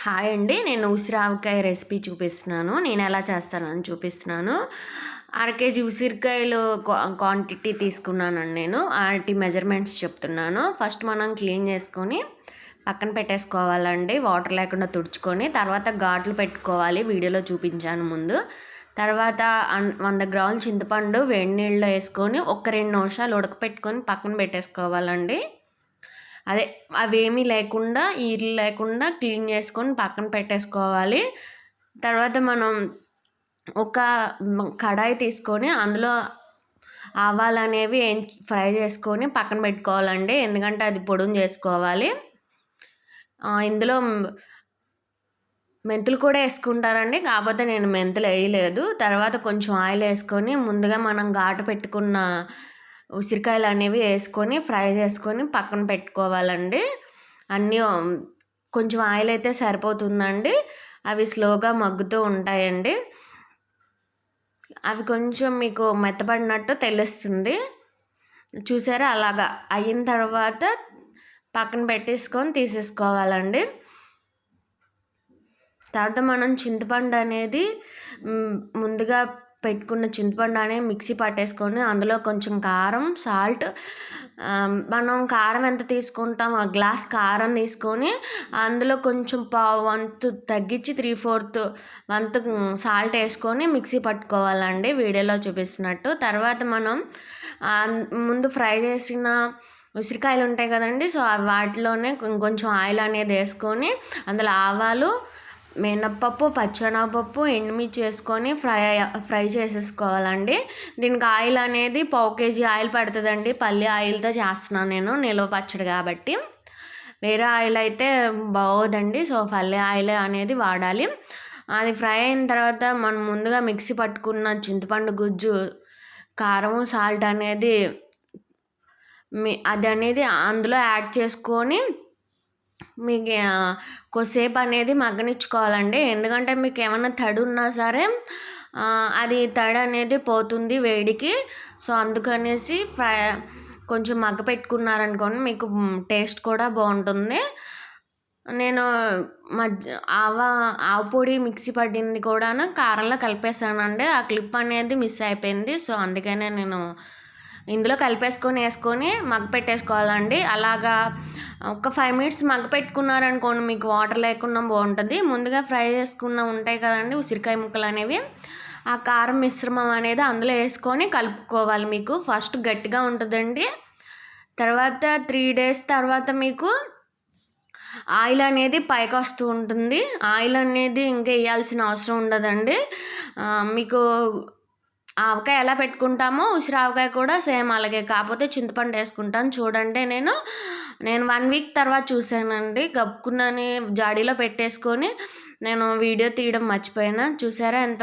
Hi అండి. నేను ఉసిరావకాయ recipe చూపిస్తున్నాను. నేను ఎలా చేస్తానని చూపిస్తున్నాను. అర కేజీ ఉసిరికాయలు క్వాంటిటీ తీసుకున్నానండి నేను. వాటి మెజర్మెంట్స్ చెప్తున్నాను. ఫస్ట్ మనం క్లీన్ చేసుకొని పక్కన పెట్టేసుకోవాలండి. వాటర్ లేకుండా తుడుచుకొని తర్వాత ఘాట్లు పెట్టుకోవాలి. వీడియోలో చూపించాను ముందు. తర్వాత వంద గ్రాముల చింతపండు వేడి నీళ్ళలో వేసుకొని ఒక రెండు నిమిషాలు ఉడకపెట్టుకొని పక్కన పెట్టేసుకోవాలండి. అదే అవేమీ లేకుండా ఈర్లు లేకుండా క్లీన్ చేసుకొని పక్కన పెట్టేసుకోవాలి. తర్వాత మనం ఒక కడాయి తీసుకొని అందులో ఆవాలు అనేవి ఫ్రై చేసుకొని పక్కన పెట్టుకోవాలండి. ఎందుకంటే అది పొడుని చేసుకోవాలి. ఇందులో మెంతులు కూడా వేసుకుంటారండి. కాకపోతే నేను మెంతులు వేయలేదు. తర్వాత కొంచెం ఆయిల్ వేసుకొని ముందుగా మనం ఘాటు పెట్టుకున్న ఉసిరికాయలు అనేవి వేసుకొని ఫ్రై చేసుకొని పక్కన పెట్టుకోవాలండి. అన్నీ కొంచెం ఆయిల్ అయితే సరిపోతుందండి. అవి స్లోగా మగ్గుతూ ఉంటాయండి. అవి కొంచెం మీకు మెత్తపడినట్టు తెలుస్తుంది. చూసారా? అలాగా అయిన తర్వాత పక్కన పెట్టేసుకొని తీసేసుకోవాలండి. తర్వాత మనం చింతపండు అనేది ముందుగా పెట్టుకున్న చింతపండు మిక్సీ పట్టేసుకొని అందులో కొంచెం కారం సాల్ట్ మనం కారం ఎంత తీసుకుంటాం ఆ గ్లాస్ కారం తీసుకొని అందులో కొంచెం పావు వంతు తగ్గించి త్రీ ఫోర్త్ వంతు సాల్ట్ వేసుకొని మిక్సీ పట్టుకోవాలండి వీడియోలో చూపిస్తున్నట్టు. తర్వాత మనం ముందు ఫ్రై చేసిన ఉసిరికాయలు ఉంటాయి కదండి సో వాటిలోనే కొంచెం ఆయిల్ అనేది వేసుకొని అందులో ఆవాలు మినప్పప్పు పచ్చెనగపప్పు ఎండుమిర్చి వేసుకొని ఫ్రై ఫ్రై చేసేసుకోవాలండి. దీనికి ఆయిల్ అనేది పావు కేజీ ఆయిల్ పడుతుందండి. పల్లి ఆయిల్తో చేస్తున్నాను నేను నిలువ పచ్చడి కాబట్టి. వేరే ఆయిల్ అయితే బాగోదండి సో పల్లి ఆయిల్ అనేది వాడాలి. అది ఫ్రై అయిన తర్వాత మనం ముందుగా మిక్సీ పట్టుకున్న చింతపండు గుజ్జు కారం సాల్ట్ అనేది అది అనేది అందులో యాడ్ చేసుకొని మీకు కొద్దిసేపు అనేది మగ్గనిచ్చుకోవాలండి. ఎందుకంటే మీకు ఏమైనా తడి ఉన్నా సరే అది తడి అనేది పోతుంది వేడికి. సో అందుకనేసి ఫ్రై కొంచెం మగ్గ పెట్టుకున్నారనుకోండి మీకు టేస్ట్ కూడా బాగుంటుంది. నేను మధ్య ఆవ ఆవు పొడి మిక్సీ పట్టింది కూడా కారంలో కలిపేసానండి. ఆ క్లిప్ అనేది మిస్ అయిపోయింది. సో అందుకనే నేను ఇందులో కలిపేసుకొని వేసుకొని మగ్గ పెట్టేసుకోవాలండి. అలాగా ఒక ఫైవ్ మినిట్స్ మగ్గ పెట్టుకున్నారనుకోండి మీకు వాటర్ లేకుండా బాగుంటుంది. ముందుగా ఫ్రై చేసుకున్న ఉంటాయి కదండి ఉసిరికాయ ముక్కలు అనేవి. ఆ కారం మిశ్రమం అనేది అందులో వేసుకొని కలుపుకోవాలి మీకు. ఫస్ట్ గట్టిగా ఉంటుందండి. తర్వాత త్రీ డేస్ తర్వాత మీకు ఆయిల్ అనేది పైకి వస్తూ ఉంటుంది. ఆయిల్ అనేది ఇంకా వేయాల్సిన అవసరం ఉండదండి. మీకు ఆవకాయ ఎలా పెట్టుకుంటామో ఉసిరావకాయ కూడా సేమ్ అలాగే. కాకపోతే చింతపండు వేసుకుంటాను. చూడండి నేను. నేను వన్ వీక్ తర్వాత చూశానండి. గప్పుకున్నని జాడీలో పెట్టేసుకొని నేను వీడియో తీయడం మర్చిపోయాను. చూసారా ఎంత